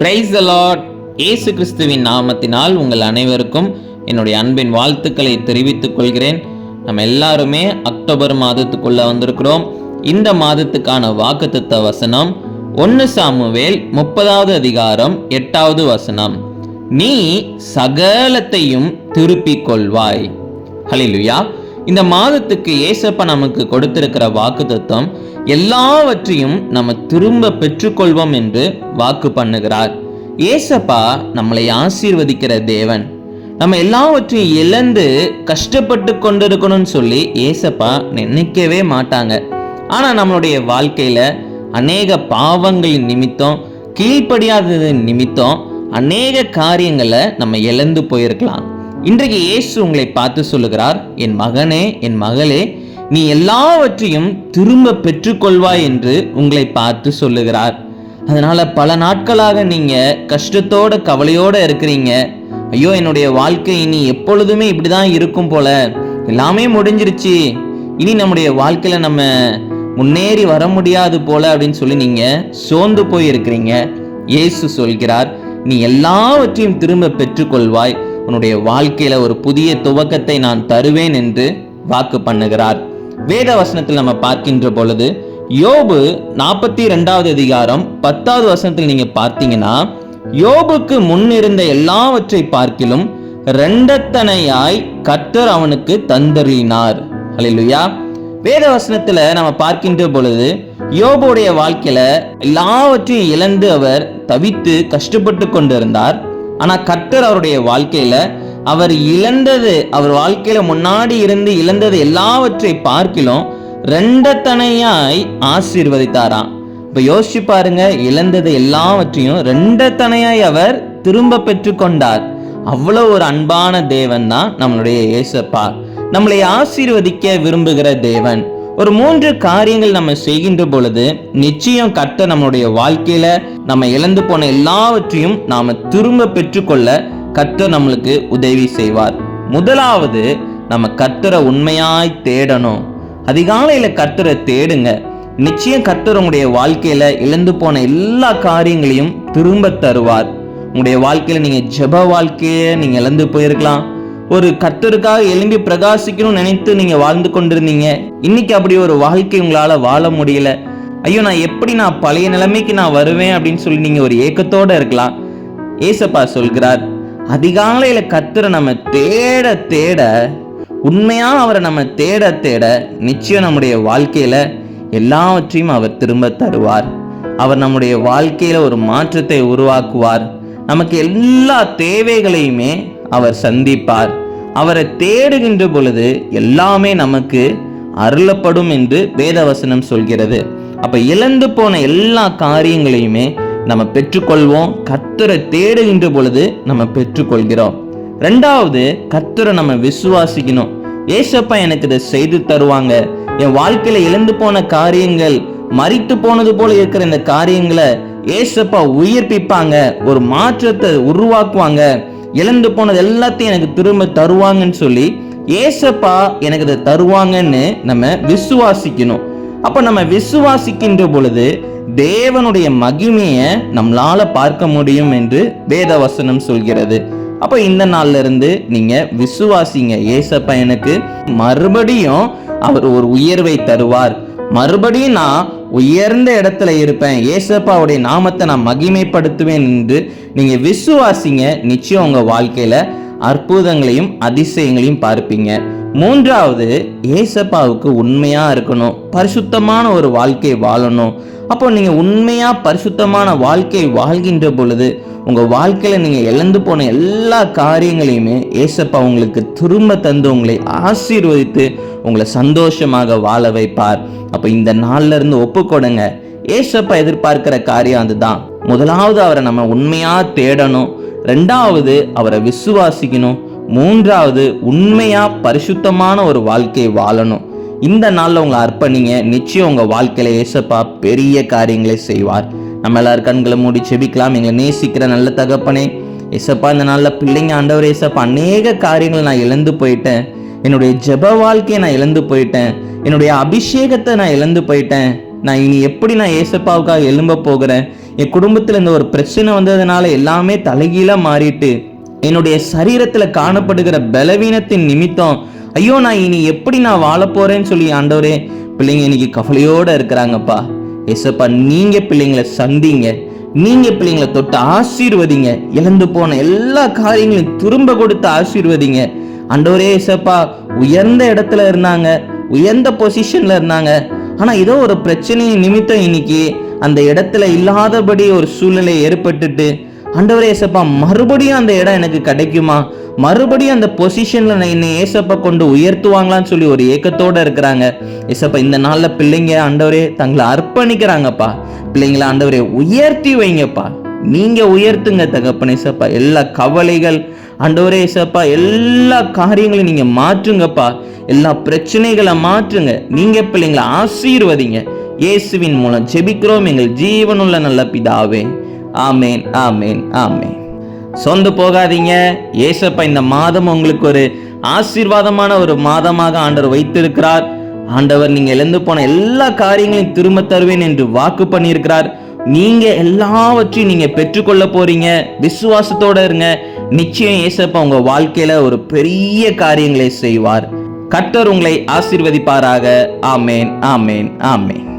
Price allot இயேசு கிறிஸ்துவின் நாமத்தினால் உங்கள் அனைவருக்கும் என்னுடைய அன்பின் வாழ்த்துக்களை தெரிவித்துக் கொள்கிறேன். நம்ம எல்லாருமே அக்டோபர் மாதத்துக்குள்ள வந்திருக்கிறோம். இந்த மாதத்துக்கான வாக்குத்தத்த வசனம் ஒன்று சாமுவேல் முப்பதாவது அதிகாரம் எட்டாவது வசனம். நீ சகலத்தையும் திருப்பிக் கொள்வாய். ஹலிலுயா இந்த மாதத்துக்கு ஏசப்பா நமக்கு கொடுத்திருக்கிற வாக்குத்தத்தம் எல்லாவற்றையும் நம்ம திரும்ப பெற்றுக்கொள்வோம் என்று வாக்கு பண்ணுகிறார். ஏசப்பா நம்மளை ஆசீர்வதிக்கிற தேவன். நம்ம எல்லாவற்றையும் இழந்து கஷ்டப்பட்டு கொண்டிருக்கணும்னு சொல்லி ஏசப்பா நினைக்கவே மாட்டாங்க. ஆனால் நம்மளுடைய வாழ்க்கையில் அநேக பாவங்களின் நிமித்தம் கீழ்ப்படியாதது நிமித்தம் அநேக காரியங்களை நம்ம இழந்து போயிருக்கலாம். இன்றைக்கு இயேசு உங்களை பார்த்து சொல்லுகிறார் என் மகனே என் மகளே நீ எல்லாவற்றையும் திரும்ப பெற்றுக்கொள்வாய் என்று உங்களை பார்த்து சொல்லுகிறார். அதனால பல நாட்களாக நீங்க கஷ்டத்தோட கவலையோட இருக்கிறீங்க. ஐயோ என்னுடைய வாழ்க்கை இனி எப்பொழுதுமே இப்படிதான் இருக்கும் போல. எல்லாமே முடிஞ்சிருச்சு. இனி நம்முடைய வாழ்க்கையில நம்ம முன்னேறி வர முடியாது போல அப்படின்னு சொல்லி நீங்க சோர்ந்து போய் இருக்கிறீங்க இயேசு சொல்கிறார் நீ எல்லாவற்றையும் திரும்ப பெற்றுக்கொள்வாய். உன்னுடைய வாழ்க்கையில ஒரு புதிய துவக்கத்தை நான் தருவேன் என்று வாக்கு பண்ணுகிறார். வேத வசனத்தில் நம்ம பார்க்கின்ற பொழுது யோபு நாற்பத்தி ரெண்டாவது அதிகாரம் பத்தாவது வசனத்தில் நீங்க பார்த்தீங்கன்னா யோபுக்கு முன் இருந்த எல்லாவற்றை பார்க்கிலும் ரெண்டத்தனையாய் கர்த்தர் அவனுக்கு தந்தருளினார். அலையிலுயா வேத வசனத்துல நம்ம பார்க்கின்ற பொழுது யோபுடைய வாழ்க்கையில எல்லாவற்றையும் இழந்து அவர் தவித்து கஷ்டப்பட்டு கொண்டிருந்தார். ஆனால் கர்த்தர் அவருடைய வாழ்க்கையில் அவர் இழந்தது அவர் வாழ்க்கையில் முன்னாடி இருந்து இழந்தது எல்லாவற்றை பார்க்கிலும் ரெண்டத்தனையாய் ஆசீர்வதித்தாராம். இப்போ யோசிச்சு பாருங்க இழந்தது எல்லாவற்றையும் ரெண்டத்தனையாய் அவர் திரும்ப பெற்றுக்கொண்டார். அவ்வளோ ஒரு அன்பான தேவன் தான் நம்மளுடைய இயேசப்பா. நம்மளை ஆசீர்வதிக்க விரும்புகிற தேவன். ஒரு மூன்று காரியங்கள் நம்ம செய்கின்ற பொழுது நிச்சயம் கட்ட நம்மளுடைய வாழ்க்கையில நம்ம இழந்து போன எல்லாவற்றையும் நாம திரும்ப பெற்றுக்கொள்ள கர்த்தர் நம்மளுக்கு உதவி செய்வார். முதலாவது நம்ம கர்த்தரை உண்மையாய் தேடணும். அதிகாலையில கர்த்தரை தேடுங்க. நிச்சயம் கர்த்தர் உங்களுடைய வாழ்க்கையில இழந்து போன எல்லா காரியங்களையும் திரும்ப தருவார். உங்களுடைய வாழ்க்கையில நீங்க ஜெப வாழ்க்கையை நீங்க இழந்து போயிருக்கலாம். ஒரு கர்த்தருக்காக எழும்பி பிரகாசிக்கணும்னு நினைத்து நீங்க வாழ்ந்து கொண்டிருந்தீங்க. இன்னைக்கு அப்படி ஒரு வாழ்க்கை உங்களால வாழ முடியல. ஐயோ நான் எப்படி நான் பழைய நிலைமைக்கு நான் வருவேன் அப்படின்னு சொல்லி நீங்க ஒரு ஏக்கத்தோட இருக்கலாம். ஏசப்பா சொல்கிறார் அதிகாலையில கத்தரை நம்ம தேட தேட உண்மையா அவரை நம்ம தேட தேட நிச்சயம் நம்முடைய வாழ்க்கையில எல்லாவற்றையும் அவர் திரும்ப தருவார். அவர் நம்முடைய வாழ்க்கையில ஒரு மாற்றத்தை உருவாக்குவார். நமக்கு எல்லா தேவைகளையுமே அவர் சந்திப்பார். அவரை தேடுகின்ற பொழுது எல்லாமே நமக்கு அருளப்படும் என்று வேதவசனம் சொல்கிறது. அப்ப இழந்து போன எல்லா காரியங்களையுமே நம்ம பெற்றுக்கொள்வோம். கத்துரை தேடுகின்ற பொழுது நம்ம பெற்றுக்கொள்கிறோம். ரெண்டாவது கத்துரை நம்ம விசுவாசிக்கணும். ஏசப்பா எனக்கு இதை செய்து தருவாங்க. என் வாழ்க்கையில இழந்து போன காரியங்கள் மறித்து போனது போல இருக்கிற இந்த காரியங்களை ஏசப்பா உயிர்ப்பிப்பாங்க. ஒரு மாற்றத்தை உருவாக்குவாங்க. இழந்து போனது எல்லாத்தையும் எனக்கு திரும்ப தருவாங்கன்னு சொல்லி ஏசப்பா எனக்கு இதை தருவாங்கன்னு நம்ம விசுவாசிக்கணும். அப்போ நம்ம விசுவாசிக்கின்ற பொழுது தேவனுடைய மகிமையை நம்மளால பார்க்க முடியும் என்று வேத வசனம் சொல்கிறது. அப்போ இந்த நாள்ல இருந்து நீங்க விசுவாசிங்க. ஏசப்பா எனக்கு மறுபடியும் அவர் ஒரு உயர்வை தருவார். மறுபடியும் நான் உயர்ந்த இடத்துல இருப்பேன். ஏசப்பாவுடைய நாமத்தை நான் மகிமைப்படுத்துவேன் என்று நீங்க விசுவாசிங்க. நிச்சயம் உங்க வாழ்க்கையில அற்புதங்களையும் அதிசயங்களையும் பார்ப்பீங்க. மூன்றாவது ஏசப்பாவுக்கு உண்மையா இருக்கணும். பரிசுத்தமான ஒரு வாழ்க்கை வாழணும். அப்போ நீங்க உண்மையா பரிசுத்தமான வாழ்க்கை வாழ்கின்ற பொழுது உங்க வாழ்க்கையில நீங்க இழந்து போன எல்லா காரியங்களையுமே ஏசப்பா உங்களுக்கு திரும்ப தந்து உங்களை ஆசீர்வதித்து உங்களை சந்தோஷமாக வாழ வைப்பார். அப்போ இந்த நாள்ல இருந்து ஒப்பு கொடுங்க. ஏசப்பா எதிர்பார்க்கிற காரியம் அதுதான். முதலாவது அவரை நம்ம உண்மையா தேடணும். ரெண்டாவது அவரை விசுவாசிக்கணும். மூன்றாவது உண்மையாக பரிசுத்தமான ஒரு வாழ்க்கை வாழணும். இந்த நாளில் உங்களை அர்ப்பணிங்க. நிச்சயம் உங்கள் வாழ்க்கையில் ஏசப்பா பெரிய காரியங்களை செய்வார். நம்ம எல்லாரும் கண்களை மூடி செபிக்கலாம். எங்களை நேசிக்கிற நல்ல தகப்பனே. ஏசப்பா இந்த நாளில் பிள்ளைங்க ஆண்டவர் ஏசப்பா அநேக காரியங்கள் நான் இழந்து போயிட்டேன். என்னுடைய ஜெப வாழ்க்கையை நான் இழந்து போயிட்டேன். என்னுடைய அபிஷேகத்தை நான் இழந்து போயிட்டேன். நான் இனி எப்படி நான் ஏசப்பாவுக்காக எழும்ப போகிறேன்? என் குடும்பத்தில் இந்த ஒரு பிரச்சனை வந்ததுனால எல்லாமே தலைகீழாக மாறிட்டு என்னுடைய சரீரத்தில் காணப்படுகிற பலவீனத்தின் நிமித்தம் ஐயோ நான் இனி எப்படி நான் வாழ போறேன்னு சொல்லி ஆண்டவரே பிள்ளைங்க இன்னைக்கு கவலையோடு இருக்கிறாங்கப்பா. எஸ்ப்பா நீங்கள் பிள்ளைங்களை சந்திங்க. நீங்கள் பிள்ளைங்களை தொட்டு ஆசீர்வதிங்க. இழந்து போன எல்லா காரியங்களையும் திரும்ப கொடுத்து ஆசீர்வதிங்க. அண்டவரே எஸ்ப்பா உயர்ந்த இடத்துல இருந்தாங்க உயர்ந்த பொசிஷனில் இருந்தாங்க. ஆனால் ஏதோ ஒரு பிரச்சனையின் நிமித்தம் இன்னைக்கு அந்த இடத்துல இல்லாதபடி ஒரு சூழ்நிலை ஏற்பட்டுட்டு ஆண்டவரே ஏசப்பா மறுபடியும் அந்த இடம் எனக்கு கிடைக்குமா? மறுபடியும் அந்த பொசிஷனில் நான் என்னை ஏசப்பா கொண்டு உயர்த்துவாங்களான்னு சொல்லி ஒரு ஏக்கத்தோடு இருக்கிறாங்க. ஏசப்பா இந்த நாளில் பிள்ளைங்க ஆண்டவரே தங்களை அர்ப்பணிக்கிறாங்கப்பா. பிள்ளைங்களை ஆண்டவரே உயர்த்தி வைங்கப்பா. நீங்கள் உயர்த்துங்க தகப்பன் ஏசப்பா. எல்லா கவலைகள் ஆண்டவரே ஏசப்பா எல்லா காரியங்களையும் நீங்கள் மாற்றுங்கப்பா. எல்லா பிரச்சனைகளை மாற்றுங்க. நீங்கள் பிள்ளைங்களை ஆசீர்வதிங்க. இயேசுவின் மூலம் ஜெபிக்கிறோம். எங்கள் ஜீவனுள்ள நல்ல பிதாவே. ஆமேன் ஆமேன் ஆமேன். சொந்து போகாதீங்க. ஏசப்பா இந்த மாதம் உங்களுக்கு ஒரு ஆசீர்வாதமான ஒரு மாதமாக ஆண்டவர் வைத்திருக்கிறார். ஆண்டவர் நீங்கள் இழந்து போன எல்லா காரியங்களையும் திரும்ப தருவேன் என்று வாக்கு பண்ணியிருக்கிறார். நீங்க எல்லாவற்றையும் நீங்க பெற்றுக்கொள்ள போறீங்க. விசுவாசத்தோட இருங்க. நிச்சயம் ஏசப்பா உங்க வாழ்க்கையில ஒரு பெரிய காரியங்களை செய்வார். கர்த்தர் உங்களை ஆசீர்வதிப்பாராக. ஆமேன் ஆமேன் ஆமேன்.